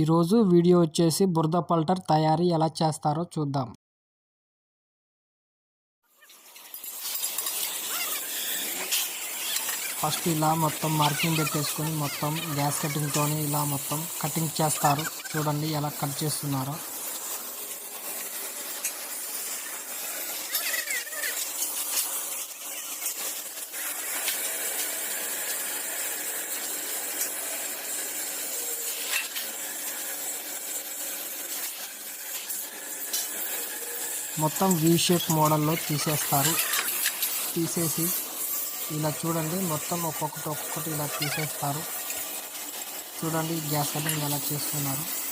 ఈరోజు వీడియో వచ్చేసి బురద పల్టర్ తయారీ ఎలా చేస్తారో చూద్దాం. ఫస్ట్ ఇలా మొత్తం మార్కింగ్ పెట్టేసుకొని మొత్తం గ్యాస్ కటింగ్తో ఇలా మొత్తం కటింగ్ చేస్తారు. చూడండి ఎలా కట్ చేస్తున్నారో. మొత్తం వీ షేప్ మోడల్లో తీసేస్తారు. తీసేసి ఇలా చూడండి మొత్తం ఒక్కొక్కటి ఒక్కొక్కటి ఇలా తీసేస్తారు. చూడండి గ్యాస్ కటింగ్ ఎలా చేస్తున్నారు.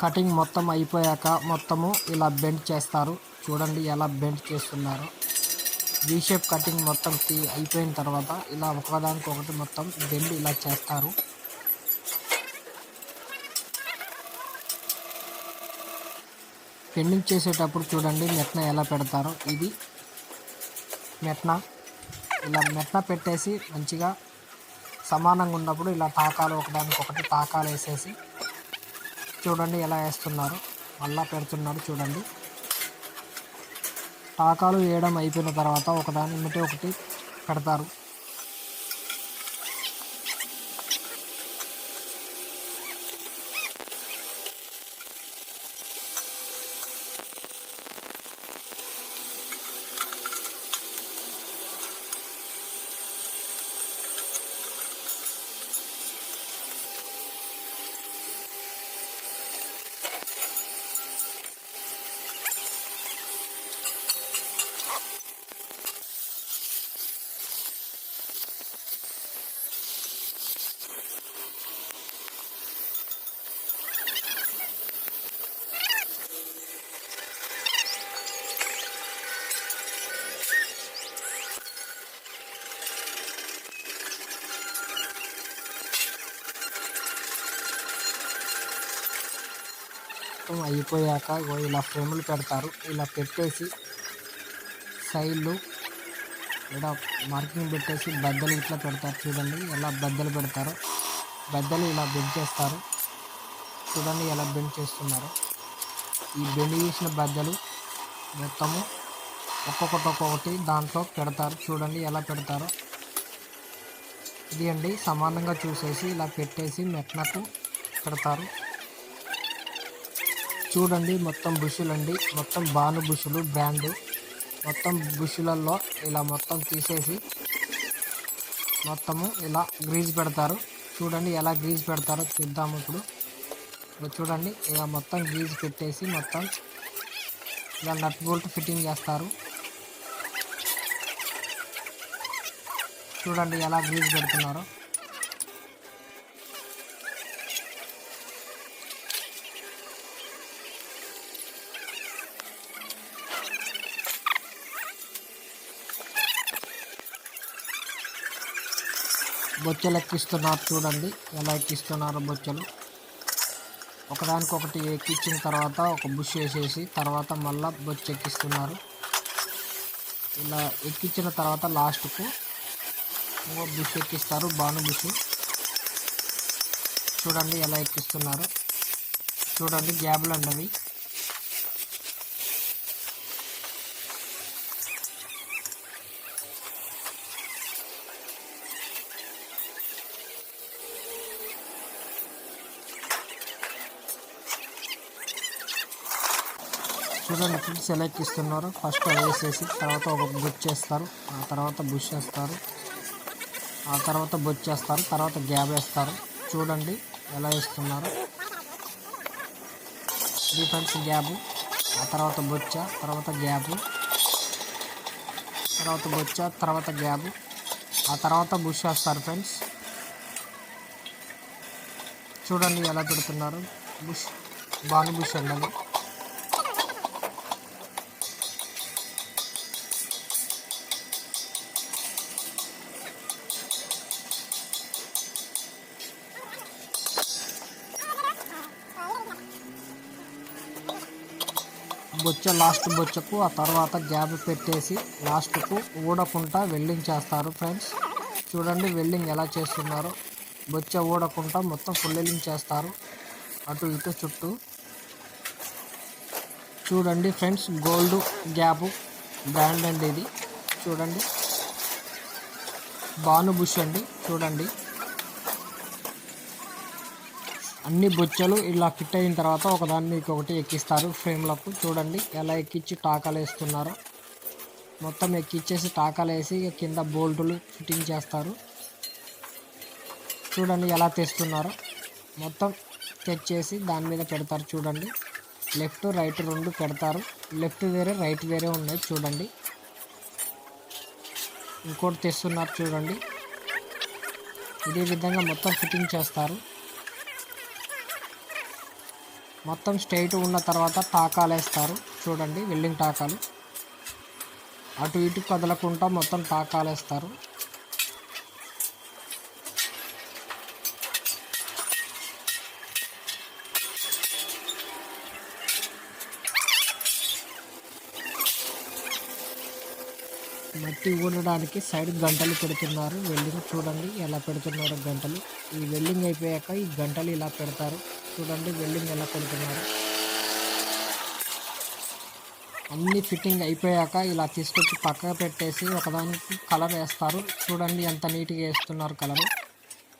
కటింగ్ మొత్తం అయిపోయాక మొత్తము ఇలా బెండ్ చేస్తారు. చూడండి ఎలా బెండ్ చేస్తున్నారు. వీ షేప్ కటింగ్ మొత్తం తీ అయిపోయిన తర్వాత ఇలా ఒకదానికి ఒకటి మొత్తం బెండ్ ఇలా చేస్తారు. పెండింగ్ చేసేటప్పుడు చూడండి మెట్న ఎలా పెడతారో. ఇది మెట్న. ఇలా మెట్న పెట్టేసి మంచిగా సమానంగా ఉన్నప్పుడు ఇలా తాకాలు ఒకదానికి ఒకటి తాకాలు వేసేసి చూడండి ఎలా వేస్తున్నారు. మళ్ళా పెడుతున్నారు చూడండి. టాకాలు వేయడం అయిపోయిన తర్వాత ఒకదాని ఇమ్మటి ఒకటి పెడతారు మొత్తం అయిపోయాక ఇలా ఫ్రేములు పెడతారు. ఇలా పెట్టేసి సైడ్లు ఇలా మార్కింగ్ పెట్టేసి బద్దలు ఇట్లా పెడతారు. చూడండి ఎలా బద్దలు పెడతారు. బద్దలు ఇలా బెండ్ చేస్తారు. చూడండి ఎలా బెండ్ చేస్తున్నారు. ఈ బెండ్ చేసిన బద్దలు మొత్తము ఒక్కొక్కటి ఒక్కొక్కటి దాంట్లో పెడతారు. చూడండి ఎలా పెడతారో. ఇది అండి సమానంగా చూసేసి ఇలా పెట్టేసి మెట్నకు పెడతారు. చూడండి మొత్తం బుషులు అండి మొత్తం బాను బుషులు బ్రాండ్. మొత్తం బుషులలో ఇలా మొత్తం తీసేసి మొత్తము ఇలా గ్రీజ్ పెడతారు. చూడండి ఎలా గ్రీజ్ పెడతారో చూద్దాము ఇప్పుడు. ఇప్పుడు చూడండి ఇలా మొత్తం గ్రీజ్ పెట్టేసి మొత్తం ఇలా నట్ బోల్ట్ ఫిట్టింగ్ చేస్తారు. చూడండి ఎలా గ్రీజ్ పెడుతున్నారో. బొచ్చలు ఎక్కిస్తున్నారు చూడండి. ఎలా ఎక్కిస్తున్నారు బొచ్చలు? ఒకదానికొకటి ఎక్కించిన తర్వాత ఒక బుష్ వేసేసి తర్వాత మళ్ళా బొచ్చు ఎక్కిస్తున్నారు. ఇలా ఎక్కించిన తర్వాత లాస్ట్కు ఇంకో బుష్ ఎక్కిస్తారు బాను బుష్. చూడండి ఎలా ఎక్కిస్తున్నారు. చూడండి గ్యాబులు అన్నవి. చూడండి ఫ్రెండ్స్ సెలెక్ట్ ఇస్తున్నారు. ఫస్ట్ వేసేసి తర్వాత ఒక బొచ్చు చేస్తారు. ఆ తర్వాత బుష్ వేస్తారు. ఆ తర్వాత బొచ్చు చేస్తారు. తర్వాత గ్యాబ్ వేస్తారు. చూడండి ఎలా వేస్తున్నారు. డిఫెన్స్ ఫ్రెండ్స్ గ్యాబు ఆ తర్వాత బొచ్చ తర్వాత గ్యాబు తర్వాత బొచ్చ తర్వాత గ్యాబు ఆ తర్వాత బుష్ వేస్తారు ఫ్రెండ్స్. చూడండి ఎలా పెడుతున్నారు. బుష్ బాను బుష్ అండి బొచ్చ లాస్ట్ బొచ్చకు ఆ తర్వాత గ్యాప్ పెట్టేసి లాస్ట్కు ఊడకుండా వెల్డింగ్ చేస్తారు ఫ్రెండ్స్ చూడండి వెల్డింగ్ ఎలా చేస్తున్నారో. బొచ్చ ఊడకుండా మొత్తం ఫుల్ వెల్డింగ్ చేస్తారు. అటు ఇటు చుట్టూ. చూడండి ఫ్రెండ్స్ గోల్డ్ గ్యాప్ బ్రాండ్ అండి ఇది. చూడండి. బాను బుష్ అండి. చూడండి. అన్ని బొచ్చలు ఇలా ఫిట్ అయిన తర్వాత ఒకదాన్ని ఇంకొకటి ఎక్కిస్తారు. ఫ్రేమ్లకు చూడండి ఎలా ఎక్కించి టాకాలు వేస్తున్నారు. మొత్తం ఎక్కిచ్చేసి టాకాలు వేసి కింద బోల్టులు ఫిట్టింగ్ చేస్తారు. చూడండి ఎలా తెస్తున్నారో. మొత్తం తెచ్చేసి దాని మీద పెడతారు చూడండి. లెఫ్ట్ రైట్ రెండు పెడతారు. లెఫ్ట్ వేరే రైట్ వేరే ఉన్నాయి చూడండి. ఇంకోటి తెస్తున్నారు చూడండి. ఇదే విధంగా మొత్తం ఫిట్టింగ్ చేస్తారు. మొత్తం స్ట్రైట్ ఉన్న తర్వాత టాకాలు వేస్తారు చూడండి వెల్డింగ్ టాకాలు. అటు ఇటు కదలకుండా మొత్తం టాకాలు వేస్తారు మట్టి ఊడడానికి సైడ్ గంటలు పెడుతున్నారు. వెల్డింగ్ చూడండి ఎలా పెడుతున్నారు గంటలు. ఈ వెల్డింగ్ అయిపోయాక ఈ గంటలు ఇలా పెడతారు. చూడండి వెల్డింగ్ ఎలా పెడుతున్నారు. అన్ని ఫిట్టింగ్ అయిపోయాక ఇలా తీసుకొచ్చి పక్కకు పెట్టేసి ఒకదానికి కలర్ వేస్తారు. చూడండి ఎంత నీట్గా వేస్తున్నారు కలర్.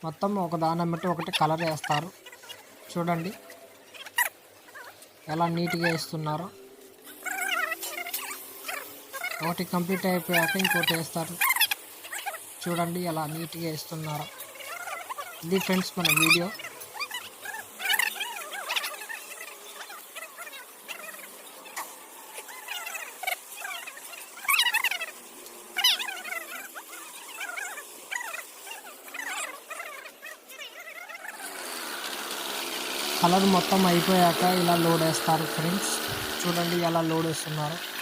మొత్తం ఒకదాని బట్టి ఒకటి కలర్ వేస్తారు. చూడండి ఎలా నీట్గా వేస్తున్నారో. ఒకటి కంప్లీట్ అయిపోయాక ఇంకోటి వేస్తారు. చూడండి ఎలా నీట్గా వేస్తున్నారు. ఇది ఫ్రెండ్స్ మన వీడియో. కలర్ మొత్తం అయిపోయాక ఇలా లోడ్ వేస్తారు ఫ్రెండ్స్. చూడండి ఎలా లోడ్ వేస్తున్నారు.